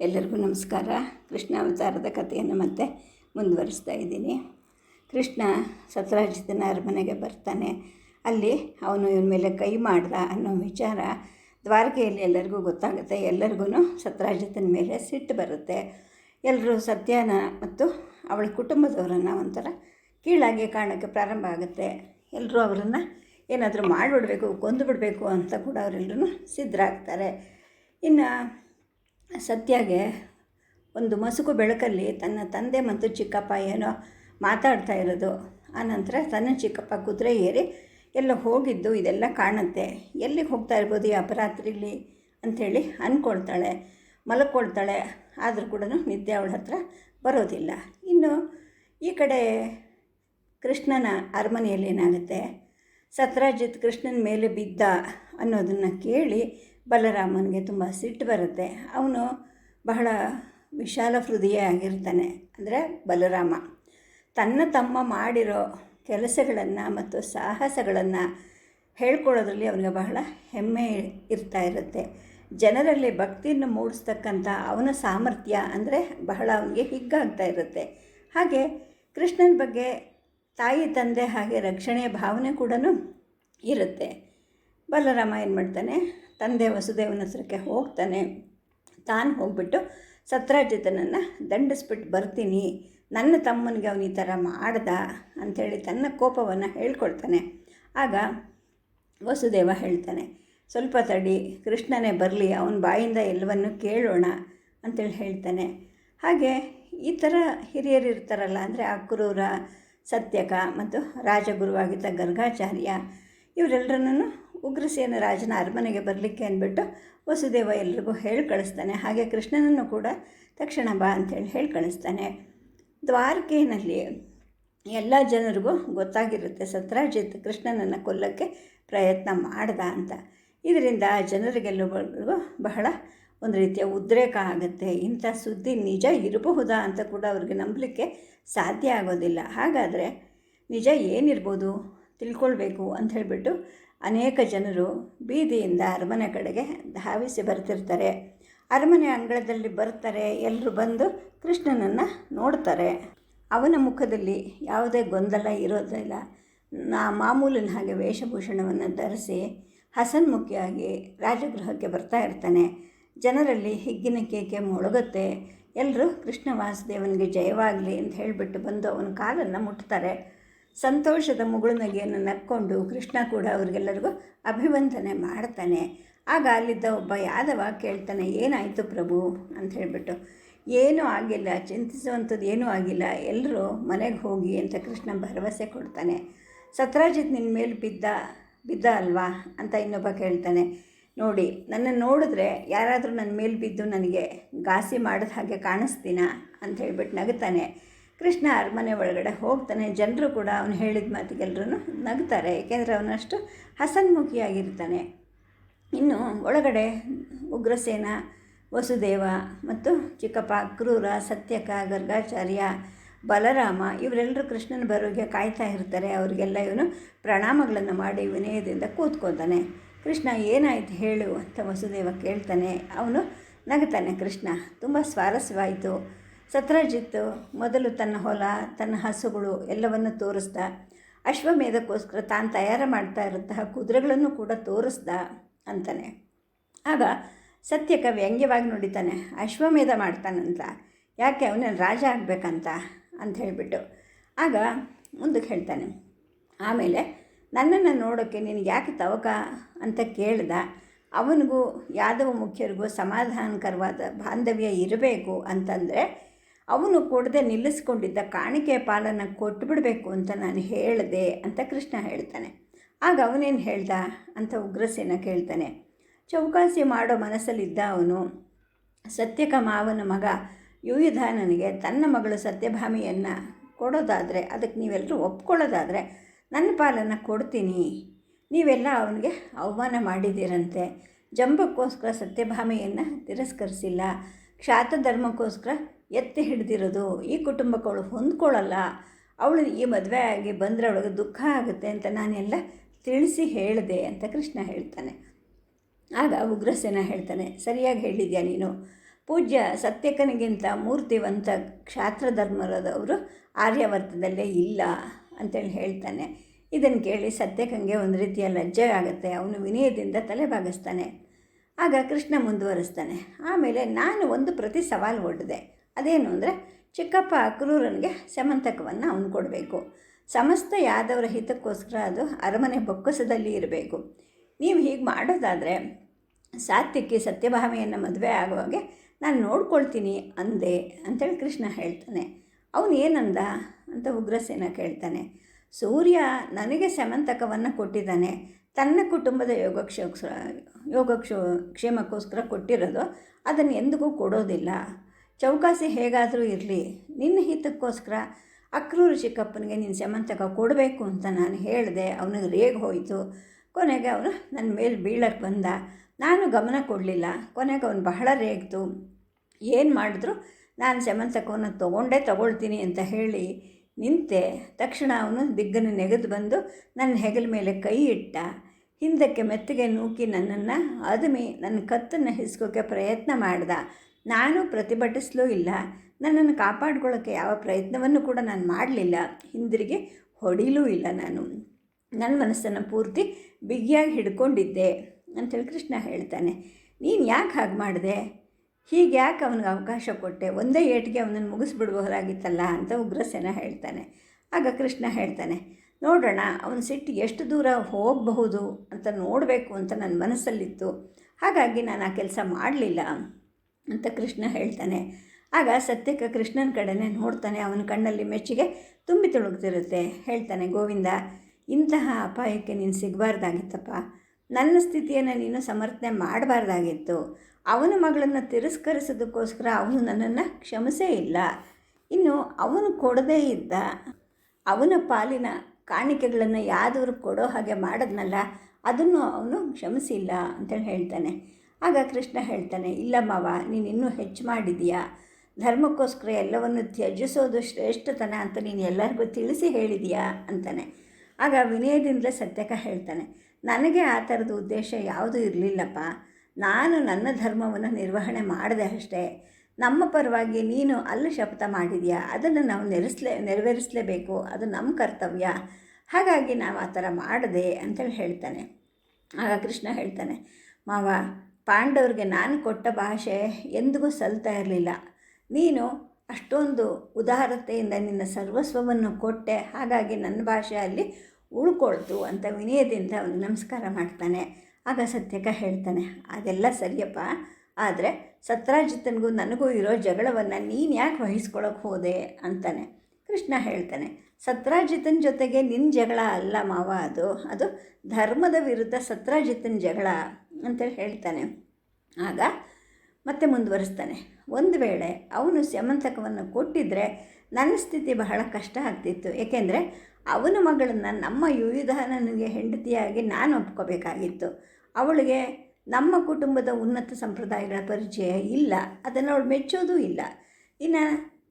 ಎಲ್ಲರಿಗೂ ನಮಸ್ಕಾರ. ಕೃಷ್ಣ ಅವತಾರದ ಕಥೆಯನ್ನು ಮತ್ತೆ ಮುಂದುವರಿಸ್ತಾ ಇದ್ದೀನಿ. ಕೃಷ್ಣ ಸತ್ರಾಜಿತನ ಅರಮನೆಗೆ ಬರ್ತಾನೆ. ಅಲ್ಲಿ ಅವನು ಇವನ ಮೇಲೆ ಕೈ ಮಾಡ್ದ ಅನ್ನೋ ವಿಚಾರ ದ್ವಾರಕೆಯಲ್ಲಿ ಎಲ್ಲರಿಗೂ ಗೊತ್ತಾಗುತ್ತೆ. ಎಲ್ಲರಿಗೂ ಸತ್ರಾಜಿತನ ಮೇಲೆ ಸಿಟ್ಟು ಬರುತ್ತೆ. ಎಲ್ಲರೂ ಸತ್ಯನ ಮತ್ತು ಅವಳ ಕುಟುಂಬದವರನ್ನು ಒಂಥರ ಕೀಳಾಗಿ ಕಾಣೋಕ್ಕೆ ಪ್ರಾರಂಭ ಆಗುತ್ತೆ. ಎಲ್ಲರೂ ಅವರನ್ನು ಏನಾದರೂ ಮಾಡಿಬಿಡ್ಬೇಕು ಕೊಂದುಬಿಡಬೇಕು ಅಂತ ಕೂಡ ಅವರೆಲ್ಲರೂ ಸಿದ್ಧರಾಗ್ತಾರೆ. ಇನ್ನು ಸತ್ಯಾಗೆ ಒಂದು ಮಸುಕು ಬೆಳಕಲ್ಲಿ ತನ್ನ ತಂದೆ ಮತ್ತು ಚಿಕ್ಕಪ್ಪ ಏನೋ ಮಾತಾಡ್ತಾ ಇರೋದು. ಆನಂತರ ತನ್ನ ಚಿಕ್ಕಪ್ಪ ಕುದುರೆ ಏರಿ ಎಲ್ಲ ಹೋಗಿದ್ದು ಇದೆಲ್ಲ ಕಾಣುತ್ತೆ. ಎಲ್ಲಿಗೆ ಹೋಗ್ತಾ ಇರ್ಬೋದು ಈ ಅಪರಾತ್ರಿಲಿ ಅಂಥೇಳಿ ಅಂದ್ಕೊಳ್ತಾಳೆ ಮಲ್ಕೊಳ್ತಾಳೆ. ಆದರೂ ಕೂಡ ನಿದ್ದೆ ಅವಳ ಹತ್ರ ಬರೋದಿಲ್ಲ. ಇನ್ನು ಈ ಕಡೆ ಕೃಷ್ಣನ ಅರಮನೆಯಲ್ಲಿ ಏನಾಗುತ್ತೆ? ಸತ್ರಾಜಿತ್ ಕೃಷ್ಣನ ಮೇಲೆ ಬಿದ್ದ ಅನ್ನೋದನ್ನು ಕೇಳಿ ಬಲರಾಮನಿಗೆ ತುಂಬ ಸಿಟ್ಟು ಬರುತ್ತೆ. ಅವನು ಬಹಳ ವಿಶಾಲ ಹೃದಯ ಆಗಿರ್ತಾನೆ. ಅಂದರೆ ಬಲರಾಮ. ತನ್ನ ತಮ್ಮ ಮಾಡಿರೋ ಕೆಲಸಗಳನ್ನು ಮತ್ತು ಸಾಹಸಗಳನ್ನು ಹೇಳ್ಕೊಳ್ಳೋದ್ರಲ್ಲಿ ಅವನಿಗೆ ಬಹಳ ಹೆಮ್ಮೆ ಇರ್ತಾ ಇರುತ್ತೆ. ಜನರಲ್ಲಿ ಭಕ್ತಿಯನ್ನು ಮೂಡಿಸ್ತಕ್ಕಂಥ ಅವನ ಸಾಮರ್ಥ್ಯ ಅಂದರೆ ಬಹಳ ಅವನಿಗೆ ಹಿಗ್ಗಾಗ್ತಾ ಇರುತ್ತೆ. ಹಾಗೆ ಕೃಷ್ಣನ ಬಗ್ಗೆ ತಾಯಿ ತಂದೆ ಹಾಗೆ ರಕ್ಷಣೆಯ ಭಾವನೆ ಕೂಡ ಇರುತ್ತೆ. ಬಲರಾಮ ಏನು ಮಾಡ್ತಾನೆ ತಂದೆ ವಸುದೇವನ ಹತ್ರಕ್ಕೆ ಹೋಗ್ತಾನೆ. ತಾನು ಹೋಗ್ಬಿಟ್ಟು ಸತ್ರಾಜಿತನನ್ನು ದಂಡಿಸ್ಬಿಟ್ಟು ಬರ್ತೀನಿ. ನನ್ನ ತಮ್ಮನಿಗೆ ಅವನು ಈ ಥರ ಮಾಡ್ದ ಅಂಥೇಳಿ ತನ್ನ ಕೋಪವನ್ನು ಹೇಳ್ಕೊಳ್ತಾನೆ. ಆಗ ವಸುದೇವ ಹೇಳ್ತಾನೆ, ಸ್ವಲ್ಪ ತಡಿ, ಕೃಷ್ಣನೇ ಬರಲಿ, ಅವನ ಬಾಯಿಂದ ಎಲ್ಲವನ್ನು ಕೇಳೋಣ ಅಂತೇಳಿ ಹೇಳ್ತಾನೆ. ಹಾಗೆ ಈ ಥರ ಹಿರಿಯರು ಇರ್ತಾರಲ್ಲ, ಅಂದರೆ ಅಕ್ರೂರ, ಸತ್ಯಕ ಮತ್ತು ರಾಜಗುರುವಾಗಿದ್ದ ಗರ್ಗಾಚಾರ್ಯ ಇವರೆಲ್ಲರನ್ನೂ ಉಗ್ರಸೇನ ರಾಜನ ಅರಮನೆಗೆ ಬರಲಿಕ್ಕೆ ಅಂದ್ಬಿಟ್ಟು ವಸುದೇವ ಎಲ್ರಿಗೂ ಹೇಳಿ ಕಳಿಸ್ತಾನೆ. ಹಾಗೆ ಕೃಷ್ಣನನ್ನು ಕೂಡ ತಕ್ಷಣ ಬಾ ಅಂತೇಳಿ ಹೇಳಿ ಕಳಿಸ್ತಾನೆ. ದ್ವಾರಕೆಯಲ್ಲಿ ಎಲ್ಲ ಜನರಿಗೂ ಗೊತ್ತಾಗಿರುತ್ತೆ ಸತ್ರಾಜಿತ್ ಕೃಷ್ಣನನ್ನು ಕೊಲ್ಲಕ್ಕೆ ಪ್ರಯತ್ನ ಮಾಡ್ದ ಅಂತ. ಇದರಿಂದ ಜನರಿಗೆಲ್ಲರಿಗೂ ಬಹಳ ಒಂದು ರೀತಿಯ ಉದ್ರೇಕ ಆಗುತ್ತೆ. ಇಂಥ ಸುದ್ದಿ ನಿಜ ಇರಬಹುದಾ ಅಂತ ಕೂಡ ಅವ್ರಿಗೆ ನಂಬಲಿಕ್ಕೆ ಸಾಧ್ಯ ಆಗೋದಿಲ್ಲ. ಹಾಗಾದರೆ ನಿಜ ಏನಿರ್ಬೋದು? ತಿಳ್ಕೊಳ್ಬೇಕು ಅಂತ ಹೇಳಿಬಿಟ್ಟು ಅನೇಕ ಜನರು ಬೀದಿಯಿಂದ ಅರಮನೆ ಕಡೆಗೆ ಧಾವಿಸಿ ಬರ್ತಿರ್ತಾರೆ. ಅರಮನೆ ಅಂಗಳದಲ್ಲಿ ಬರ್ತಾರೆ ಎಲ್ಲರೂ ಬಂದು ಕೃಷ್ಣನನ್ನು ನೋಡ್ತಾರೆ. ಅವನ ಮುಖದಲ್ಲಿ ಯಾವುದೇ ಗೊಂದಲ ಇರೋದಿಲ್ಲ. ನಾ ಮಾಮೂಲಿನ ಹಾಗೆ ವೇಷಭೂಷಣವನ್ನು ಧರಿಸಿ ಹಸನ್ಮುಖಿಯಾಗಿ ರಾಜಗೃಹಕ್ಕೆ ಬರ್ತಾ ಇರ್ತಾನೆ. ಜನರಲ್ಲಿ ಹಿಗ್ಗಿನ ಕೇಕೆ ಮೊಳಗುತ್ತೆ. ಎಲ್ಲರೂ ಕೃಷ್ಣ ವಾಸುದೇವನಿಗೆ ಜಯವಾಗಲಿ ಅಂತ ಹೇಳಿಬಿಟ್ಟು ಬಂದು ಅವನ ಕಾಲನ್ನು ಮುಟ್ತಾರೆ. ಸಂತೋಷದ ಮುಗುಳುನಗೆಯನ್ನು ನಕ್ಕೊಂಡು ಕೃಷ್ಣ ಕೂಡ ಅವ್ರಿಗೆಲ್ಲರಿಗೂ ಅಭಿವಂದನೆ ಮಾಡ್ತಾನೆ. ಆಗ ಅಲ್ಲಿದ್ದ ಒಬ್ಬ ಯಾದವ ಕೇಳ್ತಾನೆ, ಏನಾಯಿತು ಪ್ರಭು? ಅಂತ ಹೇಳಿಬಿಟ್ಟು, ಏನೂ ಆಗಿಲ್ಲ, ಚಿಂತಿಸುವಂಥದ್ದು ಏನೂ ಆಗಿಲ್ಲ, ಎಲ್ಲರೂ ಮನೆಗೆ ಹೋಗಿ ಅಂತ ಕೃಷ್ಣ ಭರವಸೆ ಕೊಡ್ತಾನೆ. ಸತ್ರಾಜಿತ್ ನಿನ್ನ ಮೇಲೆ ಬಿದ್ದ ಬಿದ್ದ ಅಲ್ವಾ? ಅಂತ ಇನ್ನೊಬ್ಬ ಕೇಳ್ತಾನೆ. ನೋಡಿ, ನನ್ನ ನೋಡಿದ್ರೆ ಯಾರಾದರೂ ನನ್ನ ಮೇಲೆ ಬಿದ್ದು ನನಗೆ ಘಾಸಿ ಮಾಡಿದ ಹಾಗೆ ಕಾಣಿಸ್ತೀನ? ಅಂತ ಹೇಳ್ಬಿಟ್ಟು ನಗುತ್ತಾನೆ ಕೃಷ್ಣ ಅರಮನೆ ಒಳಗಡೆ ಹೋಗ್ತಾನೆ. ಜನರು ಕೂಡ ಅವನು ಹೇಳಿದ ಮಾತಿಗೆಲ್ಲರೂ ನಗ್ತಾರೆ. ಏಕೆಂದರೆ ಅವನಷ್ಟು ಹಸನ್ಮುಖಿಯಾಗಿರ್ತಾನೆ. ಇನ್ನು ಒಳಗಡೆ ಉಗ್ರಸೇನ, ವಸುದೇವ ಮತ್ತು ಚಿಕ್ಕಪ್ಪ, ಕ್ರೂರ, ಸತ್ಯಕ, ಗರ್ಗಾಚಾರ್ಯ, ಬಲರಾಮ ಇವರೆಲ್ಲರೂ ಕೃಷ್ಣನ ಬರೋಗೆ ಕಾಯ್ತಾ ಇರ್ತಾರೆ. ಅವರಿಗೆಲ್ಲ ಇವನು ಪ್ರಣಾಮಗಳನ್ನು ಮಾಡಿ ವಿನಯದಿಂದ ಕೂತ್ಕೋತಾನೆ. ಕೃಷ್ಣ ಏನಾಯಿತು ಹೇಳು ಅಂತ ವಸುದೇವ ಕೇಳ್ತಾನೆ. ಅವನು ನಗ್ತಾನೆ, ಕೃಷ್ಣ, ತುಂಬ ಸ್ವಾರಸ್ಯವಾಯಿತು. ಸತ್ರಾಜಿತ್ತು ಮೊದಲು ತನ್ನ ಹೊಲ, ತನ್ನ ಹಸುಗಳು ಎಲ್ಲವನ್ನು ತೋರಿಸ್ದ. ಅಶ್ವಮೇಧಕ್ಕೋಸ್ಕರ ತಾನು ತಯಾರು ಮಾಡ್ತಾ ಇರುವಂತಹ ಕುದುರೆಗಳನ್ನು ಕೂಡ ತೋರಿಸ್ದ ಅಂತಾನೆ. ಆಗ ಸತ್ಯಕ ವ್ಯಂಗ್ಯವಾಗಿ ನೋಡಿತಾನೆ, ಅಶ್ವಮೇಧ ಮಾಡ್ತಾನಂತ, ಯಾಕೆ ಅವನೇನು ರಾಜ ಆಗಬೇಕಂತ? ಅಂತ ಹೇಳಿಬಿಟ್ಟು. ಆಗ ಮುಂದಕ್ಕೆ ಹೇಳ್ತಾನೆ, ಆಮೇಲೆ ನನ್ನನ್ನು ನೋಡೋಕ್ಕೆ ನಿನಗೆ ಯಾಕೆ ತವಕ? ಅಂತ ಕೇಳ್ದ. ಅವನಿಗೂ ಯಾದವ ಮುಖ್ಯರಿಗೂ ಸಮಾಧಾನಕರವಾದ ಬಾಂಧವ್ಯ ಇರಬೇಕು ಅಂತಂದರೆ ಅವನು ಕೊಡದೆ ನಿಲ್ಲಿಸ್ಕೊಂಡಿದ್ದ ಕಾಣಿಕೆ ಪಾಲನ್ನು ಕೊಟ್ಟುಬಿಡಬೇಕು ಅಂತ ನಾನು ಹೇಳಿದೆ ಅಂತ ಕೃಷ್ಣ ಹೇಳ್ತಾನೆ. ಆಗ ಅವನೇನು ಹೇಳ್ದ? ಅಂತ ಉಗ್ರಸೇನ ಕೇಳ್ತಾನೆ. ಚೌಕಾಸಿ ಮಾಡೋ ಮನಸ್ಸಲ್ಲಿದ್ದ ಅವನು, ಸತ್ಯಕ ಮಾವನ ಮಗ ಯುಯುಧಾನನಿಗೆ ತನ್ನ ಮಗಳು ಸತ್ಯಭಾಮಿಯನ್ನು ಕೊಡೋದಾದರೆ, ಅದಕ್ಕೆ ನೀವೆಲ್ಲರೂ ಒಪ್ಕೊಳ್ಳೋದಾದರೆ ನನ್ನ ಪಾಲನ್ನು ಕೊಡ್ತೀನಿ. ನೀವೆಲ್ಲ ಅವನಿಗೆ ಅವಮಾನ ಮಾಡಿದ್ದೀರಂತೆ. ಜಂಬಕ್ಕೋಸ್ಕರ ಸತ್ಯಭಾಮೆಯನ್ನು ತಿರಸ್ಕರಿಸಿಲ್ಲ. ಕ್ಷಾತ ಧರ್ಮಕ್ಕೋಸ್ಕರ ಎತ್ತಿ ಹಿಡ್ದಿರೋದು ಈ ಕುಟುಂಬಕ್ಕೆ ಅವಳು ಹೊಂದ್ಕೊಳ್ಳಲ್ಲ. ಅವಳು ಈ ಮದುವೆ ಆಗಿ ಬಂದರೆ ಅವಳಿಗೆ ದುಃಖ ಆಗುತ್ತೆ ಅಂತ ನಾನೆಲ್ಲ ತಿಳಿಸಿ ಹೇಳಿದೆ ಅಂತ ಕೃಷ್ಣ ಹೇಳ್ತಾನೆ. ಆಗ ಉಗ್ರಸೇನ ಹೇಳ್ತಾನೆ, ಸರಿಯಾಗಿ ಹೇಳಿದ್ಯಾ ನೀನು? ಪೂಜ್ಯ ಸತ್ಯಕನಿಗಿಂತ ಮೂರ್ತಿವಂತ ಕ್ಷಾತ್ರ ಧರ್ಮರದವರು ಆರ್ಯವರ್ತದಲ್ಲೇ ಇಲ್ಲ ಅಂತೇಳಿ ಹೇಳ್ತಾನೆ. ಇದನ್ನು ಕೇಳಿ ಸತ್ಯಕಂಗೆ ಒಂದು ರೀತಿಯ ಲಜ್ಜೆ ಆಗುತ್ತೆ. ಅವನು ವಿನಯದಿಂದ ತಲೆ ಬಾಗಿಸ್ತಾನೆ ಆಗ ಕೃಷ್ಣ ಮುಂದುವರಿಸ್ತಾನೆ. ಆಮೇಲೆ ನಾನು ಒಂದು ಪ್ರತಿ ಸವಾಲು ಒಡ್ಡಿದೆ ಅದೇನು ಅಂದರೆ, ಚಿಕ್ಕಪ್ಪ ಅಕ್ರೂರನಿಗೆ ಸಮಂತಕವನ್ನು ಅವನು ಕೊಡಬೇಕು. ಸಮಸ್ತ ಯಾದವರ ಹಿತಕ್ಕೋಸ್ಕರ ಅದು ಅರಮನೆ ಬೊಕ್ಕಸದಲ್ಲಿ ಇರಬೇಕು. ನೀವು ಹೀಗೆ ಮಾಡೋದಾದರೆ, ಸಾತ್ಯಕ್ಕೆ ಸತ್ಯಭಾಮೆಯನ್ನು ಮದುವೆ ಆಗುವಾಗೆ ನಾನು ನೋಡ್ಕೊಳ್ತೀನಿ ಅಂದೆ ಅಂತೇಳಿ ಕೃಷ್ಣ ಹೇಳ್ತಾನೆ. ಅವನು ಏನಂದ ಅಂತ ಉಗ್ರಸೇನ ಕೇಳ್ತಾನೆ. ಸೂರ್ಯ ನನಗೆ ಸಮಂತಕವನ್ನು ಕೊಟ್ಟಿದ್ದಾನೆ. ತನ್ನ ಕುಟುಂಬದ ಯೋಗಕ್ಷ ಯೋಗಕ್ಷ ಕ್ಷೇಮಕ್ಕೋಸ್ಕರ ಕೊಟ್ಟಿರೋದು, ಅದನ್ನು ಎಂದಿಗೂ ಕೊಡೋದಿಲ್ಲ. ಚೌಕಾಸಿ ಹೇಗಾದರೂ ಇರಲಿ, ನಿನ್ನ ಹಿತಕ್ಕೋಸ್ಕರ ಅಕ್ರೂರು ಚಿಕ್ಕಪ್ಪನಿಗೆ ನಿನ್ನ ಸಮಂತಕ ಕೊಡಬೇಕು ಅಂತ ನಾನು ಹೇಳಿದೆ, ಅವನಿಗೆ ರೇಗ್ ಹೋಯಿತು. ಕೊನೆಗೆ ಅವನು ನನ್ನ ಮೇಲೆ ಬೀಳಕ್ಕೆ ಬಂದ. ನಾನು ಗಮನ ಕೊಡಲಿಲ್ಲ. ಕೊನೆಗೆ ಅವನು ಬಹಳ ರೇಗ್ತು ಏನು ಮಾಡಿದ್ರು? ನಾನು ಸಮಂತಕವನ್ನು ತೊಗೊಂಡೇ ತಗೊಳ್ತೀನಿ ಅಂತ ಹೇಳಿ ನಿಂತೆ. ತಕ್ಷಣ ಅವನು ದಿಗ್ಗನ್ನು ನೆಗೆದು ಬಂದು ನನ್ನ ಹೆಗಲ ಮೇಲೆ ಕೈ ಇಟ್ಟ. ಹಿಂದಕ್ಕೆ ಮೆತ್ತಗೆ ನೂಕಿ ನನ್ನನ್ನು ಅದುಮಿ ನನ್ನ ಕತ್ತನ್ನು ಹಿಸ್ಕೋಕ್ಕೆ ಪ್ರಯತ್ನ ಮಾಡ್ದ. ನಾನು ಪ್ರತಿಭಟಿಸಲೂ ಇಲ್ಲ. ನನ್ನನ್ನು ಕಾಪಾಡ್ಕೊಳ್ಳೋಕ್ಕೆ ಯಾವ ಪ್ರಯತ್ನವನ್ನು ಕೂಡ ನಾನು ಮಾಡಲಿಲ್ಲ. ಹಿಂದಿರುಗಿ ಹೊಡಿಲೂ ಇಲ್ಲ ನಾನು. ನನ್ನ ಮನಸ್ಸನ್ನು ಪೂರ್ತಿ ಬಿಗಿಯಾಗಿ ಹಿಡ್ಕೊಂಡಿದ್ದೆ ಅಂತೇಳಿ ಕೃಷ್ಣ ಹೇಳ್ತಾನೆ. ನೀನು ಯಾಕೆ ಹಾಗೆ ಮಾಡಿದೆ? ಹೀಗೆ ಯಾಕೆ ಅವನಿಗೆ ಅವಕಾಶ ಕೊಟ್ಟೆ? ಒಂದೇ ಏಟಿಗೆ ಅವನನ್ನು ಮುಗಿಸ್ಬಿಡ್ಬಹುದಾಗಿತ್ತಲ್ಲ ಅಂತ ಉಗ್ರಸೇನ ಹೇಳ್ತಾನೆ. ಆಗ ಕೃಷ್ಣ ಹೇಳ್ತಾನೆ ನೋಡೋಣ, ಅವನ ಸಿಟ್ಟು ಎಷ್ಟು ದೂರ ಹೋಗಬಹುದು ಅಂತ ನೋಡಬೇಕು ಅಂತ ನನ್ನ ಮನಸ್ಸಲ್ಲಿತ್ತು. ಹಾಗಾಗಿ ನಾನು ಆ ಕೆಲಸ ಮಾಡಲಿಲ್ಲ ಅಂತ ಕೃಷ್ಣ ಹೇಳ್ತಾನೆ. ಆಗ ಸತ್ಯಕ್ಕೆ ಕೃಷ್ಣನ ಕಡೆನೇ ನೋಡ್ತಾನೆ, ಅವನ ಕಣ್ಣಲ್ಲಿ ಮೆಚ್ಚುಗೆ ತುಂಬಿ ತುಳುಕ್ತಿರುತ್ತೆ. ಹೇಳ್ತಾನೆ, ಗೋವಿಂದ, ಇಂತಹ ಅಪಾಯಕ್ಕೆ ನೀನು ಸಿಗಬಾರ್ದಾಗಿತ್ತಪ್ಪ. ನನ್ನ ಸ್ಥಿತಿಯನ್ನು ನೀನು ಸಮರ್ಥನೆ ಮಾಡಬಾರ್ದಾಗಿತ್ತು. ಅವನ ಮಗಳನ್ನು ತಿರಸ್ಕರಿಸೋದಕ್ಕೋಸ್ಕರ ಅವನು ನನ್ನನ್ನು ಕ್ಷಮಿಸೇ ಇಲ್ಲ. ಇನ್ನು ಅವನು ಕೊಡದೇ ಇದ್ದ, ಅವನ ಪಾಲಿನ ಕಾಣಿಕೆಗಳನ್ನು ಯಾವ್ದವ್ರು ಕೊಡೋ ಹಾಗೆ ಮಾಡಿದ್ನಲ್ಲ, ಅದನ್ನು ಅವನು ಕ್ಷಮಿಸಿಲ್ಲ ಅಂತೇಳಿ ಹೇಳ್ತಾನೆ. ಆಗ ಕೃಷ್ಣ ಹೇಳ್ತಾನೆ, ಇಲ್ಲ ಮಾವ, ನೀನು ಇನ್ನೂ ಹೆಚ್ಚು ಮಾಡಿದೀಯಾ ಧರ್ಮಕ್ಕೋಸ್ಕರ ಎಲ್ಲವನ್ನು ತ್ಯಜಿಸೋದು ಶ್ರೇಷ್ಠತನ ಅಂತ ನೀನು ಎಲ್ಲರಿಗೂ ತಿಳಿಸಿ ಹೇಳಿದೀಯಾ ಅಂತಾನೆ. ಆಗ ವಿನಯದಿಂದಲೇ ಸತ್ಯಕ ಹೇಳ್ತಾನೆ, ನನಗೆ ಆ ಥರದ ಉದ್ದೇಶ ಯಾವುದೂ ಇರಲಿಲ್ಲಪ್ಪ. ನಾನು ನನ್ನ ಧರ್ಮವನ್ನು ನಿರ್ವಹಣೆ ಮಾಡಿದೆ ಅಷ್ಟೇ. ನಮ್ಮ ಪರವಾಗಿ ನೀನು ಅಲ್ಲಿ ಶಪಥ ಮಾಡಿದೆಯಾ? ಅದನ್ನು ನಾವು ನೆರೆಸಲೇ, ನೆರವೇರಿಸಲೇಬೇಕು. ಅದು ನಮ್ಮ ಕರ್ತವ್ಯ. ಹಾಗಾಗಿ ನಾವು ಆ ಥರ ಮಾಡಿದೆ ಅಂತೇಳಿ ಹೇಳ್ತಾನೆ. ಆಗ ಕೃಷ್ಣ ಹೇಳ್ತಾನೆ, ಮಾವ, ಪಾಂಡವ್ರಿಗೆ ನಾನು ಕೊಟ್ಟ ಭಾಷೆ ಎಂದಿಗೂ ಸಲ್ತಾ ಇರಲಿಲ್ಲ. ನೀನು ಅಷ್ಟೊಂದು ಉದಾರತೆಯಿಂದ ನಿನ್ನ ಸರ್ವಸ್ವವನ್ನು ಕೊಟ್ಟೆ. ಹಾಗಾಗಿ ನನ್ನ ಭಾಷೆ ಅಲ್ಲಿ ಉಳ್ಕೊಳ್ತು ಅಂತ ವಿನಯದಿಂದ ಅವನು ನಮಸ್ಕಾರ ಮಾಡ್ತಾನೆ. ಆಗ ಸತ್ಯಕ ಹೇಳ್ತಾನೆ, ಅದೆಲ್ಲ ಸರಿಯಪ್ಪ. ಆದರೆ ಸತ್ರಾಜಿತ್ತನಿಗೂ ನನಗೂ ಇರೋ ಜಗಳವನ್ನು ನೀನು ಯಾಕೆ ವಹಿಸ್ಕೊಳಕ್ಕೆ ಹೋದೆ ಅಂತಾನೆ. ಕೃಷ್ಣ ಹೇಳ್ತಾನೆ, ಸತ್ರಾಜಿತನ ಜೊತೆಗೆ ನಿನ್ನ ಜಗಳ ಅಲ್ಲ ಮಾವ ಅದು. ಅದು ಧರ್ಮದ ವಿರುದ್ಧ ಸತ್ರಾಜಿತನ ಜಗಳ ಅಂತೇಳಿ ಹೇಳ್ತಾನೆ. ಆಗ ಮತ್ತೆ ಮುಂದುವರಿಸ್ತಾನೆ, ಒಂದು ವೇಳೆ ಅವನು ಸ್ಯಮಂತಕವನ್ನು ಕೊಟ್ಟಿದ್ದರೆ ನನ್ನ ಸ್ಥಿತಿ ಬಹಳ ಕಷ್ಟ ಆಗ್ತಿತ್ತು. ಏಕೆಂದರೆ ಅವನ ಮಗಳನ್ನು ನಮ್ಮ ಯುವಿಧಾನನಿಗೆ ಹೆಂಡತಿಯಾಗಿ ನಾನು ಒಪ್ಕೋಬೇಕಾಗಿತ್ತು. ಅವಳಿಗೆ ನಮ್ಮ ಕುಟುಂಬದ ಉನ್ನತ ಸಂಪ್ರದಾಯಗಳ ಪರಿಚಯ ಇಲ್ಲ, ಅದನ್ನು ಅವಳು ಮೆಚ್ಚೋದು ಇಲ್ಲ. ಇನ್ನು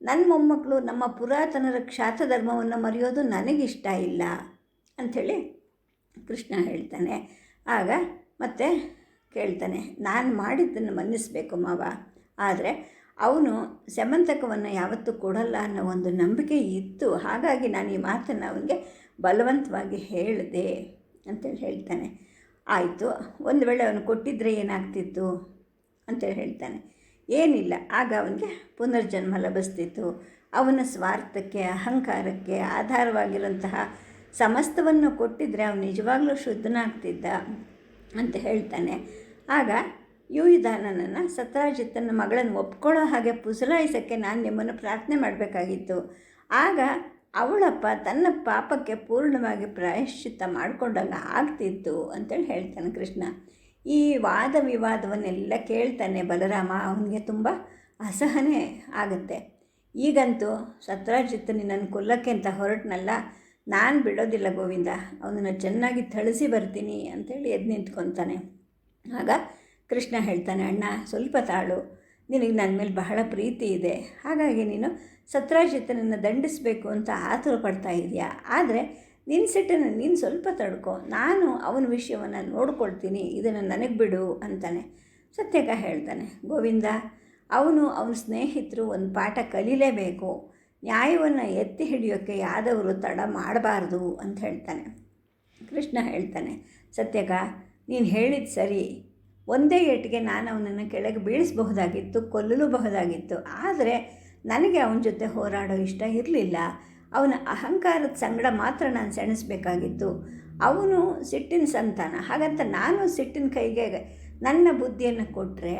ನನ್ನ ಮೊಮ್ಮಕ್ಕಳು ನಮ್ಮ ಪುರಾತನರ ಕ್ಷಾತಧರ್ಮವನ್ನು ಮರೆಯೋದು ನನಗಿಷ್ಟ ಇಲ್ಲ ಅಂಥೇಳಿ ಕೃಷ್ಣ ಹೇಳ್ತಾನೆ. ಆಗ ಮತ್ತೆ ಕೇಳ್ತಾನೆ, ನಾನು ಮಾಡಿದ್ದನ್ನು ಮನ್ನಿಸಬೇಕು ಮಾವ, ಆದರೆ ಅವನು ಸೆಮಂತಕವನ್ನು ಯಾವತ್ತೂ ಕೊಡಲ್ಲ ಅನ್ನೋ ಒಂದು ನಂಬಿಕೆ ಇತ್ತು, ಹಾಗಾಗಿ ನಾನು ಈ ಮಾತನ್ನು ಅವನಿಗೆ ಬಲವಂತವಾಗಿ ಹೇಳಿದೆ ಅಂತೇಳಿ ಹೇಳ್ತಾನೆ. ಆಯಿತು, ಒಂದು ವೇಳೆ ಅವನು ಕೊಟ್ಟಿದ್ದರೆ ಏನಾಗ್ತಿತ್ತು ಅಂತೇಳಿ ಹೇಳ್ತಾನೆ. ಏನಿಲ್ಲ, ಆಗ ಅವನಿಗೆ ಪುನರ್ಜನ್ಮ ಲಭಿಸ್ತಿತ್ತು. ಅವನ ಸ್ವಾರ್ಥಕ್ಕೆ, ಅಹಂಕಾರಕ್ಕೆ ಆಧಾರವಾಗಿರುವಂತಹ ಸಮಸ್ತವನ್ನು ಕೊಟ್ಟಿದ್ದರೆ ಅವನು ನಿಜವಾಗ್ಲೂ ಶುದ್ಧನಾಗ್ತಿದ್ದ ಅಂತ ಹೇಳ್ತಾನೆ. ಆಗ ಯುಯುಧಾನನನ್ನು ಸತ್ರಾಜಿತ್ತನ ಮಗಳನ್ನು ಒಪ್ಕೊಳ್ಳೋ ಹಾಗೆ ಪುಸಲಾಯಿಸೋಕ್ಕೆ ನಾನು ನಿಮ್ಮನ್ನು ಪ್ರಾರ್ಥನೆ ಮಾಡಬೇಕಾಗಿತ್ತು. ಆಗ ಅವಳಪ್ಪ ತನ್ನ ಪಾಪಕ್ಕೆ ಪೂರ್ಣವಾಗಿ ಪ್ರಾಯಶ್ಚಿತ್ತ ಮಾಡಿಕೊಂಡಾಗ ಆಗ್ತಿತ್ತು ಅಂತೇಳಿ ಹೇಳ್ತಾನೆ ಕೃಷ್ಣ. ಈ ವಾದ ವಿವಾದವನ್ನೆಲ್ಲ ಕೇಳ್ತಾನೆ ಬಲರಾಮ, ಅವನಿಗೆ ತುಂಬ ಅಸಹನೆ ಆಗುತ್ತೆ. ಈಗಂತೂ ಸತ್ರಾಜಿತ್ ನಿನ್ನನ್ನು ಕೊಲ್ಲಕ್ಕೆ ಅಂತ ಹೊರಟನಲ್ಲ, ನಾನು ಬಿಡೋದಿಲ್ಲ ಗೋವಿಂದ, ಅವನನ್ನು ಚೆನ್ನಾಗಿ ಥಳಿಸಿ ಬರ್ತೀನಿ ಅಂತೇಳಿ ಎದ್ದು ನಿಂತ್ಕೊತಾನೆ. ಆಗ ಕೃಷ್ಣ ಹೇಳ್ತಾನೆ, ಅಣ್ಣ, ಸ್ವಲ್ಪ ತಾಳು ನಿನಗೆ ನನ್ನ ಮೇಲೆ ಬಹಳ ಪ್ರೀತಿ ಇದೆ. ಹಾಗಾಗಿ ನೀನು ಸತ್ರಾಜಿತನನ್ನು ದಂಡಿಸಬೇಕು ಅಂತ ಆತುರ ಪಡ್ತಾ ಇದೆಯಾ? ಆದರೆ ನಿನ್ನ ಸಿಟ್ಟನ್ನು ನೀನು ಸ್ವಲ್ಪ ತಡ್ಕೊ. ನಾನು ಅವನ ವಿಷಯವನ್ನು ನೋಡ್ಕೊಳ್ತೀನಿ. ಇದನ್ನು ನನಗೆ ಬಿಡು ಅಂತಾನೆ. ಸತ್ಯಕ ಹೇಳ್ತಾನೆ, ಗೋವಿಂದ, ಅವನು ಅವನ ಸ್ನೇಹಿತರು ಒಂದು ಪಾಠ ಕಲೀಲೇಬೇಕು. ನ್ಯಾಯವನ್ನು ಎತ್ತಿ ಹಿಡಿಯೋಕ್ಕೆ ಯಾದವರು ತಡ ಮಾಡಬಾರ್ದು ಅಂತ ಹೇಳ್ತಾನೆ. ಕೃಷ್ಣ ಹೇಳ್ತಾನೆ, ಸತ್ಯಕ, ನೀನು ಹೇಳಿದ ಸರಿ. ಒಂದೇ ಏಟಿಗೆ ನಾನು ಅವನನ್ನು ಕೆಳಗೆ ಬೀಳಿಸಬಹುದಾಗಿತ್ತು, ಕೊಲ್ಲಲೂಬಹುದಾಗಿತ್ತು. ಆದರೆ ನನಗೆ ಅವನ ಜೊತೆ ಹೋರಾಡೋ ಇಷ್ಟ ಇರಲಿಲ್ಲ. ಅವನ ಅಹಂಕಾರದ ಸಂಗಡ ಮಾತ್ರ ನಾನು ಸೆಣಸಬೇಕಾಗಿತ್ತು. ಅವನು ಸಿಟ್ಟಿನ ಸಂತಾನ. ಹಾಗಂತ ನಾನು ಸಿಟ್ಟಿನ ಕೈಗೆ ನನ್ನ ಬುದ್ಧಿಯನ್ನು ಕೊಟ್ಟರೆ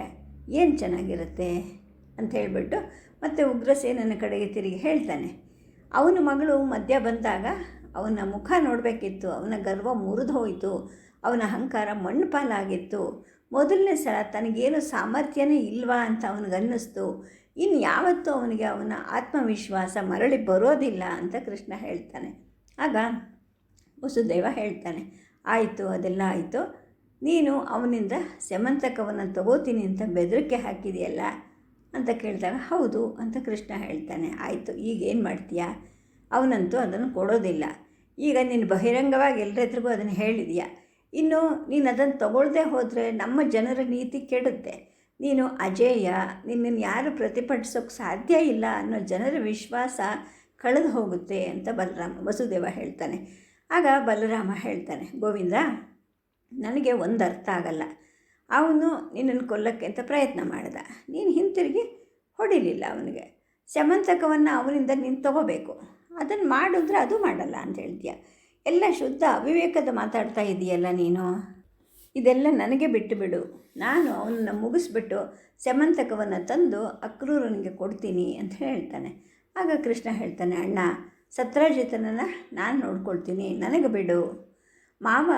ಏನು ಚೆನ್ನಾಗಿರುತ್ತೆ ಅಂತ ಹೇಳಿಬಿಟ್ಟು ಮತ್ತು ಉಗ್ರಸೇನನ ಕಡೆಗೆ ತಿರುಗಿ ಹೇಳ್ತಾನೆ. ಅವನ ಮಗಳು ಮಧ್ಯ ಬಂದಾಗ ಅವನ ಮುಖ ನೋಡಬೇಕಿತ್ತು. ಅವನ ಗರ್ವ ಮುರಿದು ಹೋಯಿತು. ಅವನ ಅಹಂಕಾರ ಮಣ್ಣು ಪಾಲಾಗಿತ್ತು. ಮೊದಲನೇ ಸಲ ತನಗೇನು ಸಾಮರ್ಥ್ಯನೇ ಇಲ್ವಾ ಅಂತ ಅವನಿಗನ್ನಿಸ್ತು. ಇನ್ನು ಯಾವತ್ತೂ ಅವನಿಗೆ ಅವನ ಆತ್ಮವಿಶ್ವಾಸ ಮರಳಿ ಬರೋದಿಲ್ಲ ಅಂತ ಕೃಷ್ಣ ಹೇಳ್ತಾನೆ. ಆಗ ವಸುದೇವ ಹೇಳ್ತಾನೆ, ಆಯಿತು, ಅದೆಲ್ಲ ಆಯಿತು. ನೀನು ಅವನಿಂದ ಸೆಮಂತಕವನ್ನು ತಗೋತೀನಿ ಅಂತ ಬೆದರಿಕೆ ಹಾಕಿದೆಯಲ್ಲ? ಅಂತ ಕೇಳಿದಾಗ, ಹೌದು ಅಂತ ಕೃಷ್ಣ ಹೇಳ್ತಾನೆ, ಆಯಿತು, ಈಗ ಏನು ಮಾಡ್ತೀಯ? ಅವನಂತೂ ಅದನ್ನು ಕೊಡೋದಿಲ್ಲ. ಈಗ ನೀನು ಬಹಿರಂಗವಾಗಿ ಎಲ್ಲರ ಅದನ್ನು ಹೇಳಿದೀಯ? ಇನ್ನು ನೀನು ಅದನ್ನು ತಗೊಳ್ಳದೆ ಹೋದರೆ ನಮ್ಮ ಜನರ ನೀತಿ ಕೆಡುತ್ತೆ. ನೀನು ಅಜೇಯ ನಿನ್ನನ್ನು ಯಾರು ಪ್ರತಿಭಟಿಸೋಕ್ಕೆ ಸಾಧ್ಯ ಇಲ್ಲ ಅನ್ನೋ ಜನರ ವಿಶ್ವಾಸ ಕಳೆದು ಹೋಗುತ್ತೆ ಅಂತ ಬಲರಾಮ, ವಸುದೇವ ಹೇಳ್ತಾನೆ. ಆಗ ಬಲರಾಮ ಹೇಳ್ತಾನೆ, ಗೋವಿಂದ, ನನಗೆ ಒಂದು ಅರ್ಥ ಆಗಲ್ಲ. ಅವನು ನಿನ್ನನ್ನು ಕೊಲ್ಲಕ್ಕೆ ಅಂತ ಪ್ರಯತ್ನ ಮಾಡಿದ. ನೀನು ಹಿಂತಿರುಗಿ ಹೊಡಿಲಿಲ್ಲ ಅವನಿಗೆ. ಸಮಂತಕವನ್ನು ಅವನಿಂದ ನೀನು ತಗೋಬೇಕು. ಅದನ್ನು ಮಾಡಿದ್ರೆ ಅದು ಮಾಡಲ್ಲ ಅಂತ ಹೇಳ್ತೀಯ ಎಲ್ಲ ಶುದ್ಧ ಅವಿವೇಕದ ಮಾತಾಡ್ತಾ ಇದೆಯಲ್ಲ ನೀನು? ಇದೆಲ್ಲ ನನಗೆ ಬಿಟ್ಟು ಬಿಡು. ನಾನು ಅವನನ್ನು ಮುಗಿಸ್ಬಿಟ್ಟು ಸೆಮಂತಕವನ್ನು ತಂದು ಅಕ್ರೂರನಿಗೆ ಕೊಡ್ತೀನಿ ಅಂತ ಹೇಳ್ತಾನೆ. ಆಗ ಕೃಷ್ಣ ಹೇಳ್ತಾನೆ, ಅಣ್ಣ, ಸತ್ರಾಜಿತನನ್ನು ನಾನು ನೋಡ್ಕೊಳ್ತೀನಿ. ನನಗೆ ಬಿಡು. ಮಾವ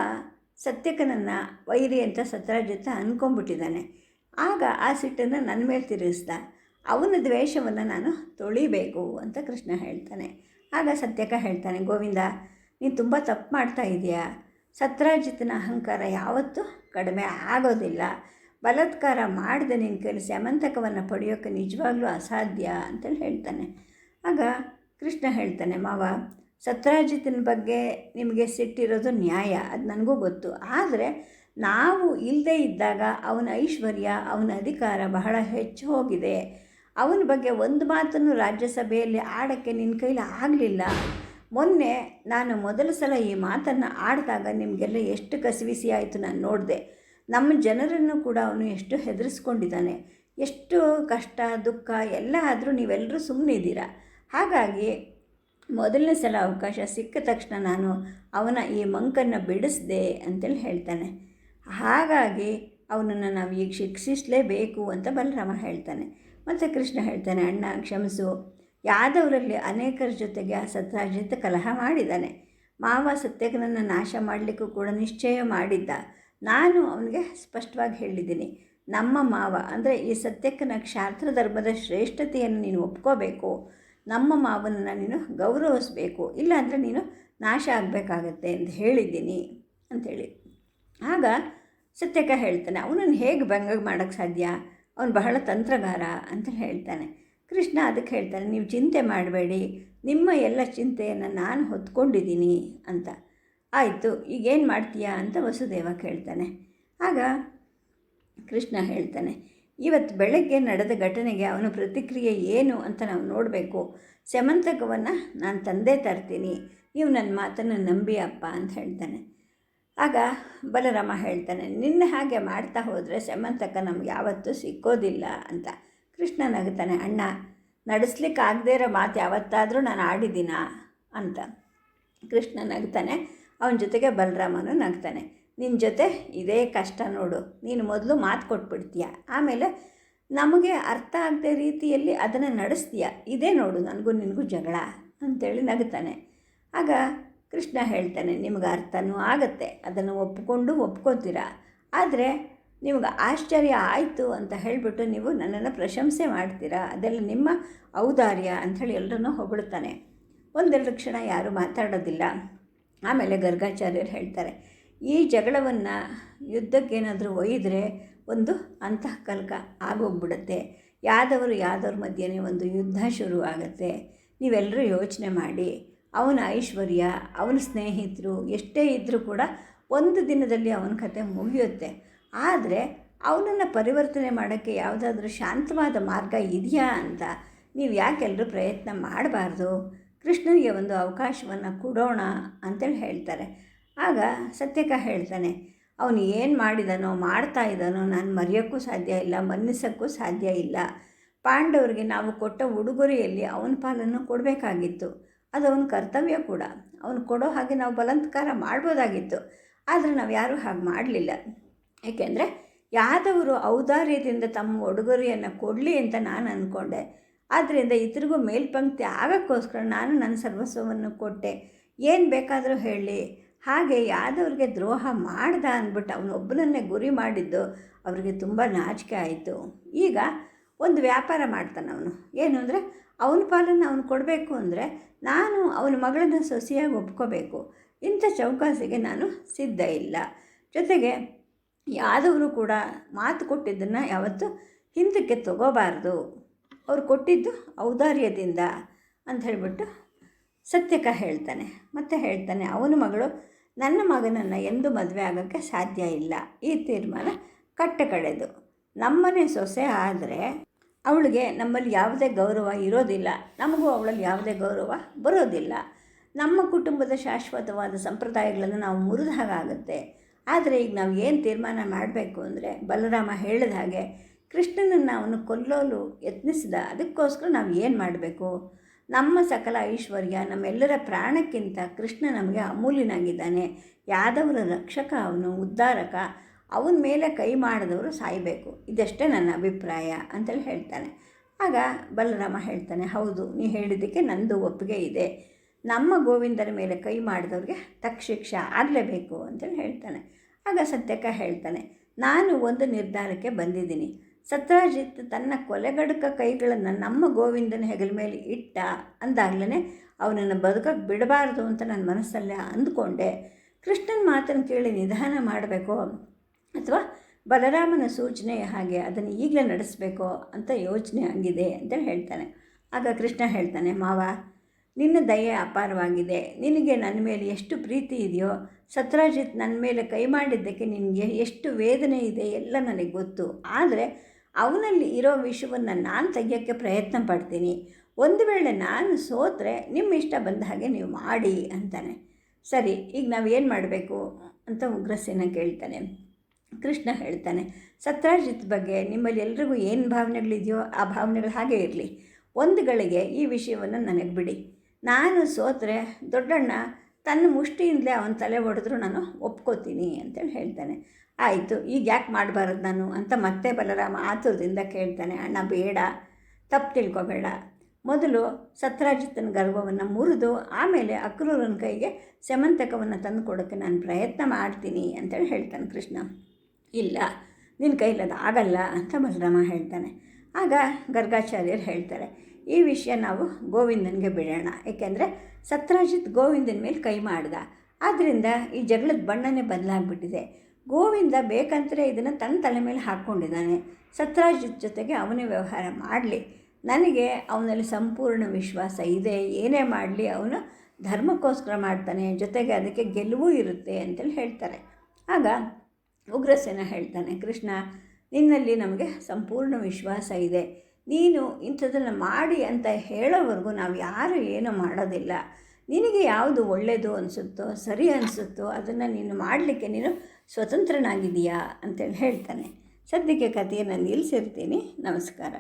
ಸತ್ಯಕನನ್ನು ವೈರಿ ಅಂತ ಸತ್ರಾಜಿತ ಅಂದ್ಕೊಂಬಿಟ್ಟಿದ್ದಾನೆ ಆಗ ಆ ಸಿಟ್ಟನ್ನು ನನ್ನ ಮೇಲೆ ತಿರುಗಿಸ್ದ. ಅವನ ದ್ವೇಷವನ್ನು ನಾನು ತೊಳಿಬೇಕು ಅಂತ ಕೃಷ್ಣ ಹೇಳ್ತಾನೆ. ಆಗ ಸತ್ಯಕ ಹೇಳ್ತಾನೆ, ಗೋವಿಂದ ನೀನು ತುಂಬ ತಪ್ಪು ಮಾಡ್ತಾ ಇದೆಯಾ. ಸತ್ರಾಜಿತನ ಅಹಂಕಾರ ಯಾವತ್ತೂ ಕಡಿಮೆ ಆಗೋದಿಲ್ಲ. ಬಲತ್ಕಾರ ಮಾಡಿದೆ ನಿನ್ನ ಕೈಲಿ ಸಮಂತಕವನ್ನು ಪಡೆಯೋಕ್ಕೆ ನಿಜವಾಗ್ಲೂ ಅಸಾಧ್ಯ ಅಂತೇಳಿ ಹೇಳ್ತಾನೆ. ಆಗ ಕೃಷ್ಣ ಹೇಳ್ತಾನೆ, ಮಾವ ಸತ್ರಾಜಿತನ ಬಗ್ಗೆ ನಿಮಗೆ ಸಿಟ್ಟಿರೋದು ನ್ಯಾಯ, ಅದು ನನಗೂ ಗೊತ್ತು. ಆದರೆ ನಾವು ಇಲ್ಲದೇ ಇದ್ದಾಗ ಅವನ ಐಶ್ವರ್ಯ, ಅವನ ಅಧಿಕಾರ ಬಹಳ ಹೆಚ್ಚು ಹೋಗಿದೆ. ಅವನ ಬಗ್ಗೆ ಒಂದು ಮಾತನ್ನು ರಾಜ್ಯಸಭೆಯಲ್ಲಿ ಆಡೋಕ್ಕೆ ನಿನ್ನ ಕೈಲಿ ಆಗಲಿಲ್ಲ. ಮೊನ್ನೆ ನಾನು ಮೊದಲ ಸಲ ಈ ಮಾತನ್ನು ಆಡಿದಾಗ ನಿಮಗೆಲ್ಲ ಎಷ್ಟು ಕಸಿವಿಸಿ ಆಯಿತು ನಾನು ನೋಡಿದೆ. ನಮ್ಮ ಜನರನ್ನು ಕೂಡ ಅವನು ಎಷ್ಟು ಹೆದರಿಸ್ಕೊಂಡಿದ್ದಾನೆ. ಎಷ್ಟು ಕಷ್ಟ, ದುಃಖ, ಎಲ್ಲ ಆದರೂ ನೀವೆಲ್ಲರೂ ಸುಮ್ಮನೆ ಇದ್ದೀರಾ? ಹಾಗಾಗಿ ಮೊದಲನೇ ಸಲ ಅವಕಾಶ ಸಿಕ್ಕ ತಕ್ಷಣ ನಾನು ಅವನ ಈ ಮಂಕನ್ನು ಬಿಡಿಸ್ದೆ ಅಂತೇಳಿ ಹೇಳ್ತಾನೆ. ಹಾಗಾಗಿ ಅವನನ್ನು ನಾವು ಈಗ ಶಿಕ್ಷಿಸಲೇಬೇಕು ಅಂತ ಬಲರಾಮ ಹೇಳ್ತಾನೆ. ಮತ್ತು ಕೃಷ್ಣ ಹೇಳ್ತಾನೆ, ಅಣ್ಣ, ಕ್ಷಮಿಸು. ಯಾದವರಲ್ಲಿ ಅನೇಕರ ಜೊತೆಗೆ ಆ ಸತ್ರಾಜಿತ್ ಕಲಹ ಮಾಡಿದ್ದಾನೆ. ಮಾವ ಸತ್ಯಕನನ್ನು ನಾಶ ಮಾಡಲಿಕ್ಕೂ ಕೂಡ ನಿಶ್ಚಯ ಮಾಡಿದ್ದ. ನಾನು ಅವನಿಗೆ ಸ್ಪಷ್ಟವಾಗಿ ಹೇಳಿದ್ದೀನಿ, ನಮ್ಮ ಮಾವ ಅಂದರೆ ಈ ಸತ್ಯಕ್ಕನ ಕ್ಷಾತ್ರ ಧರ್ಮದ ಶ್ರೇಷ್ಠತೆಯನ್ನು ನೀನು ಒಪ್ಕೋಬೇಕು. ನಮ್ಮ ಮಾವನನ್ನು ನೀನು ಗೌರವಿಸಬೇಕು, ಇಲ್ಲಾಂದರೆ ನೀನು ನಾಶ ಆಗಬೇಕಾಗತ್ತೆ ಅಂತ ಹೇಳಿದ್ದೀನಿ ಅಂಥೇಳಿ ಆಗ ಸತ್ಯಕ ಹೇಳ್ತಾನೆ, ಅವನನ್ನು ಹೇಗೆ ಭಂಗ ಮಾಡೋಕ್ಕೆ ಸಾಧ್ಯ? ಅವನು ಬಹಳ ತಂತ್ರಗಾರ ಅಂತ ಹೇಳ್ತಾನೆ. ಕೃಷ್ಣ ಅದಕ್ಕೆ ಹೇಳ್ತಾನೆ, ನೀವು ಚಿಂತೆ ಮಾಡಬೇಡಿ, ನಿಮ್ಮ ಎಲ್ಲ ಚಿಂತೆಯನ್ನು ನಾನು ಹೊತ್ಕೊಂಡಿದ್ದೀನಿ ಅಂತ. ಆಯಿತು, ಈಗೇನು ಮಾಡ್ತೀಯಾ? ಅಂತ ವಸುದೇವ ಕೇಳ್ತಾನೆ. ಆಗ ಕೃಷ್ಣ ಹೇಳ್ತಾನೆ, ಇವತ್ತು ಬೆಳಗ್ಗೆ ನಡೆದ ಘಟನೆಗೆ ಅವನ ಪ್ರತಿಕ್ರಿಯೆ ಏನು ಅಂತ ನಾವು ನೋಡಬೇಕು. ಸಮಂತಕವನ್ನು ನಾನು ತಂದೆ ತರ್ತೀನಿ. ನೀವು ನನ್ನ ಮಾತನ್ನು ನಂಬಿ ಅಪ್ಪ ಅಂತ ಹೇಳ್ತಾನೆ. ಆಗ ಬಲರಾಮ ಹೇಳ್ತಾನೆ, ನಿನ್ನ ಹಾಗೆ ಮಾಡ್ತಾ ಹೋದರೆ ಸಮಂತಕ ನಮ್ಗೆ ಯಾವತ್ತೂ ಸಿಕ್ಕೋದಿಲ್ಲ ಅಂತ. ಕೃಷ್ಣ ನಗುತ್ತಾನೆ ಅಣ್ಣ ನಡೆಸ್ಲಿಕ್ಕೆ ಆಗದೇ ಇರೋ ಮಾತು ಯಾವತ್ತಾದರೂ ನಾನು ಆಡಿದ್ದೀನ? ಅಂತ. ಕೃಷ್ಣ ನಗ್ತಾನೆ ಅವನ ಜೊತೆಗೆ ಬಲರಾಮನು ನಗ್ತಾನೆ. ನಿನ್ನ ಜೊತೆ ಇದೇ ಕಷ್ಟ ನೋಡು. ನೀನು ಮೊದಲು ಮಾತು ಕೊಟ್ಬಿಡ್ತೀಯ? ಆಮೇಲೆ ನಮಗೆ ಅರ್ಥ ಆಗದೆ ರೀತಿಯಲ್ಲಿ ಅದನ್ನು ನಡೆಸ್ತೀಯ? ಇದೇ ನೋಡು, ನನಗೂ ನಿನಗೂ ಜಗಳ. ಅಂತೇಳಿ ನಗ್ತಾನೆ. ಆಗ ಕೃಷ್ಣ ಹೇಳ್ತಾನೆ, ನಿಮಗೆ ಅರ್ಥನೂ ಆಗತ್ತೆ. ಅದನ್ನು ಒಪ್ಪಿಕೊಂಡು ಒಪ್ಕೋತೀರ? ಆದರೆ ನಿಮ್ಗೆ ಆಶ್ಚರ್ಯ ಆಯಿತು ಅಂತ ಹೇಳಿಬಿಟ್ಟು ನೀವು ನನ್ನನ್ನು ಪ್ರಶಂಸೆ ಮಾಡ್ತೀರಾ? ಅದೆಲ್ಲ ನಿಮ್ಮ ಔದಾರ್ಯ ಅಂಥೇಳಿ ಎಲ್ಲರನ್ನೂ ಹೊಗಳ್ತಾನೆ. ಒಂದೆರಡು ಕ್ಷಣ ಯಾರೂ ಮಾತಾಡೋದಿಲ್ಲ. ಆಮೇಲೆ ಗರ್ಗಾಚಾರ್ಯರು ಹೇಳ್ತಾರೆ, ಈ ಜಗಳವನ್ನು ಯುದ್ಧಕ್ಕೇನಾದರೂ ಒಯ್ದರೆ ಒಂದು ಅಂತಃಕಲ್ಕ ಆಗೋಗ್ಬಿಡುತ್ತೆ. ಯಾದವರು ಯಾದವ್ರ ಮಧ್ಯೆ ಒಂದು ಯುದ್ಧ ಶುರುವಾಗುತ್ತೆ ನೀವೆಲ್ಲರೂ ಯೋಚನೆ ಮಾಡಿ. ಅವನ ಐಶ್ವರ್ಯ, ಅವನ ಸ್ನೇಹಿತರು ಎಷ್ಟೇ ಇದ್ದರೂ ಕೂಡ ಒಂದು ದಿನದಲ್ಲಿ ಅವನ ಕತೆ ಮುಗಿಯುತ್ತೆ. ಆದರೆ ಅವನನ್ನು ಪರಿವರ್ತನೆ ಮಾಡೋಕ್ಕೆ ಯಾವುದಾದ್ರೂ ಶಾಂತವಾದ ಮಾರ್ಗ ಇದೆಯಾ ಅಂತ ನೀವು ಯಾಕೆಲ್ಲರೂ ಪ್ರಯತ್ನ ಮಾಡಬಾರ್ದು? ಕೃಷ್ಣನಿಗೆ ಒಂದು ಅವಕಾಶವನ್ನು ಕೊಡೋಣ ಅಂತೇಳಿ ಹೇಳ್ತಾರೆ. ಆಗ ಸತ್ಯಕ ಹೇಳ್ತಾನೆ, ಅವನು ಏನು ಮಾಡಿದಾನೋ, ಮಾಡ್ತಾ ಇದ್ದಾನೋ ನಾನು ಮರೆಯೋಕ್ಕೂ ಸಾಧ್ಯ ಇಲ್ಲ, ಮನ್ನಿಸೋಕ್ಕೂ ಸಾಧ್ಯ ಇಲ್ಲ. ಪಾಂಡವರಿಗೆ ನಾವು ಕೊಟ್ಟ ಉಡುಗೊರೆಯಲ್ಲಿ ಅವನ ಪಾಲನ್ನು ಕೊಡಬೇಕಾಗಿತ್ತು. ಅದು ಅವನ ಕರ್ತವ್ಯ ಕೂಡ. ಅವನು ಕೊಡೋ ಹಾಗೆ ನಾವು ಬಲಾತ್ಕಾರ ಮಾಡ್ಬೋದಾಗಿತ್ತು. ಆದರೆ ನಾವು ಯಾರೂ ಹಾಗೆ ಮಾಡಲಿಲ್ಲ. ಏಕೆಂದರೆ ಯಾದವರು ಔದಾರ್ಯದಿಂದ ತಮ್ಮ ಉಡುಗೊರೆಯನ್ನು ಕೊಡಲಿ ಅಂತ ನಾನು ಅಂದ್ಕೊಂಡೆ ಆದ್ದರಿಂದ ಇತರಿಗೂ ಮೇಲ್ಪಂಕ್ತಿ ಆಗೋಕ್ಕೋಸ್ಕರ ನಾನು ನನ್ನ ಸರ್ವಸ್ವವನ್ನು ಕೊಟ್ಟೆ. ಏನು ಬೇಕಾದರೂ ಹೇಳಿ. ಹಾಗೆ ಯಾದವ್ರಿಗೆ ದ್ರೋಹ ಮಾಡ್ದ ಅಂದ್ಬಿಟ್ಟು ಅವನೊಬ್ಬನನ್ನೇ ಗುರಿ ಮಾಡಿದ್ದು ಅವರಿಗೆ ತುಂಬ ನಾಚಿಕೆ ಆಯಿತು. ಈಗ ಒಂದು ವ್ಯಾಪಾರ ಮಾಡ್ತಾನೆ ಅವನು. ಏನು ಅಂದರೆ ಅವನ ಪಾಲನ್ನು ಅವನು ಕೊಡಬೇಕು ಅಂದರೆ ನಾನು ಅವನ ಮಗಳನ್ನು ಸೊಸಿಯಾಗಿ ಒಪ್ಕೋಬೇಕು. ಇಂಥ ಚೌಕಾಸಿಗೆ ನಾನು ಸಿದ್ಧ ಇಲ್ಲ. ಜೊತೆಗೆ ಯಾದವರು ಕೂಡ ಮಾತು ಕೊಟ್ಟಿದ್ದನ್ನು ಯಾವತ್ತೂ ಹಿಂದಕ್ಕೆ ತಗೋಬಾರ್ದು. ಅವ್ರು ಕೊಟ್ಟಿದ್ದು ಔದಾರ್ಯದಿಂದ ಅಂತ ಹೇಳಿಬಿಟ್ಟು ಸತ್ಯಕ ಹೇಳ್ತಾನೆ. ಮತ್ತೆ ಹೇಳ್ತಾನೆ, ಅವನ ಮಗಳು ನನ್ನ ಮಗನನ್ನು ಎಂದು ಮದುವೆ ಆಗೋಕ್ಕೆ ಸಾಧ್ಯ ಇಲ್ಲ. ಈ ತೀರ್ಮಾನ ಕಟ್ಟ ಕಡೆದು ನಮ್ಮನೆ ಸೊಸೆ ಆದರೆ ಅವಳಿಗೆ ನಮ್ಮಲ್ಲಿ ಯಾವುದೇ ಗೌರವ ಇರೋದಿಲ್ಲ. ನಮಗೂ ಅವಳಲ್ಲಿ ಯಾವುದೇ ಗೌರವ ಬರೋದಿಲ್ಲ. ನಮ್ಮ ಕುಟುಂಬದ ಶಾಶ್ವತವಾದ ಸಂಪ್ರದಾಯಗಳನ್ನು ನಾವು ಮುರಿದ ಹಾಗಾಗುತ್ತೆ. ಆದರೆ ಈಗ ನಾವು ಏನು ತೀರ್ಮಾನ ಮಾಡಬೇಕು ಅಂದರೆ ಬಲರಾಮ ಹೇಳಿದ ಹಾಗೆ ಕೃಷ್ಣನನ್ನು ಅವನು ಕೊಲ್ಲೋಲು ಯತ್ನಿಸಿದ ಅದಕ್ಕೋಸ್ಕರ ನಾವು ಏನು ಮಾಡಬೇಕು? ನಮ್ಮ ಸಕಲ ಐಶ್ವರ್ಯ ನಮ್ಮೆಲ್ಲರ ಪ್ರಾಣಕ್ಕಿಂತ ಕೃಷ್ಣ ನಮಗೆ ಅಮೂಲ್ಯನಾಗಿದ್ದಾನೆ. ಯಾದವರ ರಕ್ಷಕ ಅವನು, ಉದ್ಧಾರಕ, ಅವನ ಮೇಲೆ ಕೈ ಮಾಡಿದವರು ಸಾಯಬೇಕು. ಇದಷ್ಟೇ ನನ್ನ ಅಭಿಪ್ರಾಯ ಅಂತೇಳಿ ಹೇಳ್ತಾನೆ. ಆಗ ಬಲರಾಮ ಹೇಳ್ತಾನೆ, ಹೌದು, ನೀ ಹೇಳಿದ್ದಕ್ಕೆ ನಂದು ಒಪ್ಪಿಗೆ ಇದೆ. ನಮ್ಮ ಗೋವಿಂದರ ಮೇಲೆ ಕೈ ಮಾಡಿದವ್ರಿಗೆ ತಕ್ಷಿಕ್ಷ ಆಗಲೇಬೇಕು ಅಂತೇಳಿ ಹೇಳ್ತಾನೆ. ಆಗ ಸತ್ಯಕ ಹೇಳ್ತಾನೆ, ನಾನು ಒಂದು ನಿರ್ಧಾರಕ್ಕೆ ಬಂದಿದ್ದೀನಿ. ಸತ್ರಾಜಿತ್ ತನ್ನ ಕೊಲೆಗಡಕ ಕೈಗಳನ್ನು ನಮ್ಮ ಗೋವಿಂದನ ಹೆಗಲ ಮೇಲೆ ಇಟ್ಟ ಅಂದಾಗಲೇ ಅವನನ್ನು ಬದುಕಕ್ಕೆ ಬಿಡಬಾರ್ದು ಅಂತ ನನ್ನ ಮನಸ್ಸಲ್ಲೇ ಅಂದ್ಕೊಂಡೆ. ಕೃಷ್ಣನ ಮಾತನ್ನು ಕೇಳಿ ನಿಧಾನ ಮಾಡಬೇಕು ಅಥವಾ ಬಲರಾಮನ ಸೂಚನೆ ಹಾಗೆ ಅದನ್ನು ಈಗಲೇ ನಡೆಸಬೇಕು ಅಂತ ಯೋಚನೆ ಆಗಿದೆ ಅಂತ ಹೇಳ್ತಾನೆ. ಆಗ ಕೃಷ್ಣ ಹೇಳ್ತಾನೆ, ಮಾವ ನಿನ್ನ ದಯೆ ಅಪಾರವಾಗಿದೆ. ನಿನಗೆ ನನ್ನ ಮೇಲೆ ಎಷ್ಟು ಪ್ರೀತಿ ಇದೆಯೋ, ಸತ್ರಾಜಿತ್ ನನ್ನ ಮೇಲೆ ಕೈ ಮಾಡಿದ್ದಕ್ಕೆ ನಿನಗೆ ಎಷ್ಟು ವೇದನೆ ಇದೆ ಎಲ್ಲ ನನಗೆ ಗೊತ್ತು. ಆದರೆ ಅವನಲ್ಲಿ ಇರೋ ವಿಷವನ್ನು ನಾನು ತೆಗಿಯೋಕ್ಕೆ ಪ್ರಯತ್ನ ಪಡ್ತೀನಿ. ಒಂದು ವೇಳೆ ನಾನು ಸೋತ್ರೆ ನಿಮ್ಮ ಇಷ್ಟ ಬಂದ ಹಾಗೆ ನೀವು ಮಾಡಿ ಅಂತಾನೆ. ಸರಿ, ಈಗ ನಾವು ಏನು ಮಾಡಬೇಕು ಅಂತ ಉಗ್ರಸೇನ ಕೇಳ್ತಾನೆ. ಕೃಷ್ಣ ಹೇಳ್ತಾನೆ, ಸತ್ರಾಜಿತ್ ಬಗ್ಗೆ ನಿಮ್ಮಲ್ಲಿ ಎಲ್ರಿಗೂ ಏನು ಭಾವನೆಗಳಿದೆಯೋ ಆ ಭಾವನೆಗಳು ಹಾಗೆ ಇರಲಿ. ಒಂದು ಗಳಿಗೆ ಈ ವಿಷಯವನ್ನು ನನಗೆ ಬಿಡಿ. ನಾನು ಸೋತ್ರೆ ದೊಡ್ಡಣ್ಣ ತನ್ನ ಮುಷ್ಟಿಯಿಂದಲೇ ಅವನ ತಲೆ ಹೊಡೆದ್ರು ನಾನು ಒಪ್ಕೋತೀನಿ ಅಂತೇಳಿ ಹೇಳ್ತಾನೆ. ಆಯಿತು, ಈಗ ಯಾಕೆ ಮಾಡಬಾರದು ನಾನು ಅಂತ ಮತ್ತೆ ಬಲರಾಮ ಆತುರದಿಂದ ಕೇಳ್ತಾನೆ. ಅಣ್ಣ, ಬೇಡ, ತಪ್ಪು ತಿಳ್ಕೊಬೇಡ. ಮೊದಲು ಸತ್ರಾಜಿತನ ಗರ್ಭವನ್ನು ಮುರಿದು ಆಮೇಲೆ ಅಕ್ರೂರನ ಕೈಗೆ ಸೆಮಂತಕವನ್ನು ತಂದು ಕೊಡೋಕ್ಕೆ ನಾನು ಪ್ರಯತ್ನ ಮಾಡ್ತೀನಿ ಅಂತೇಳಿ ಹೇಳ್ತಾನೆ ಕೃಷ್ಣ. ಇಲ್ಲ, ನಿನ್ನ ಕೈಲದು ಆಗಲ್ಲ ಅಂತ ಬಲರಾಮ ಹೇಳ್ತಾನೆ. ಆಗ ಗರ್ಗಾಚಾರ್ಯರು ಹೇಳ್ತಾರೆ ಈ ವಿಷಯ ನಾವು ಗೋವಿಂದನಿಗೆ ಬಿಡೋಣ. ಏಕೆಂದರೆ ಸತ್ರಾಜಿತ್ ಗೋವಿಂದನ ಮೇಲೆ ಕೈ ಮಾಡ್ದ. ಆದ್ದರಿಂದ ಈ ಜಗಳದ ಬಣ್ಣನೇ ಬದಲಾಗ್ಬಿಟ್ಟಿದೆ. ಗೋವಿಂದ ಬೇಕಂತಲೇ ಇದನ್ನು ತನ್ನ ತಲೆ ಮೇಲೆ ಹಾಕ್ಕೊಂಡಿದ್ದಾನೆ. ಸತ್ರಾಜಿತ್ ಜೊತೆಗೆ ಅವನೇ ವ್ಯವಹಾರ ಮಾಡಲಿ. ನನಗೆ ಅವನಲ್ಲಿ ಸಂಪೂರ್ಣ ವಿಶ್ವಾಸ ಇದೆ. ಏನೇ ಮಾಡಲಿ, ಅವನು ಧರ್ಮಕ್ಕೋಸ್ಕರ ಮಾಡ್ತಾನೆ. ಜೊತೆಗೆ ಅದಕ್ಕೆ ಗೆಲುವು ಇರುತ್ತೆ ಅಂತೇಳಿ ಹೇಳ್ತಾರೆ. ಆಗ ಉಗ್ರಸೇನ ಹೇಳ್ತಾನೆ, ಕೃಷ್ಣ, ನಿನ್ನಲ್ಲಿ ನಮಗೆ ಸಂಪೂರ್ಣ ವಿಶ್ವಾಸ ಇದೆ. ನೀನು ಇಂಥದ್ದನ್ನು ಮಾಡಿ ಅಂತ ಹೇಳೋವರೆಗೂ ನಾವು ಯಾರು ಏನು ಮಾಡೋದಿಲ್ಲ. ನಿನಗೆ ಯಾವುದು ಒಳ್ಳೆಯದು ಅನಿಸುತ್ತೋ, ಸರಿ ಅನಿಸುತ್ತೋ, ಅದನ್ನು ನೀನು ಮಾಡಲಿಕ್ಕೆ ನೀನು ಸ್ವತಂತ್ರನಾಗಿದೆಯಾ ಅಂತೇಳಿ ಹೇಳ್ತಾನೆ. ಸದ್ಯಕ್ಕೆ ಕಥೆಯನ್ನು ನಿಲ್ಲಿಸಿರ್ತೀನಿ. ನಮಸ್ಕಾರ.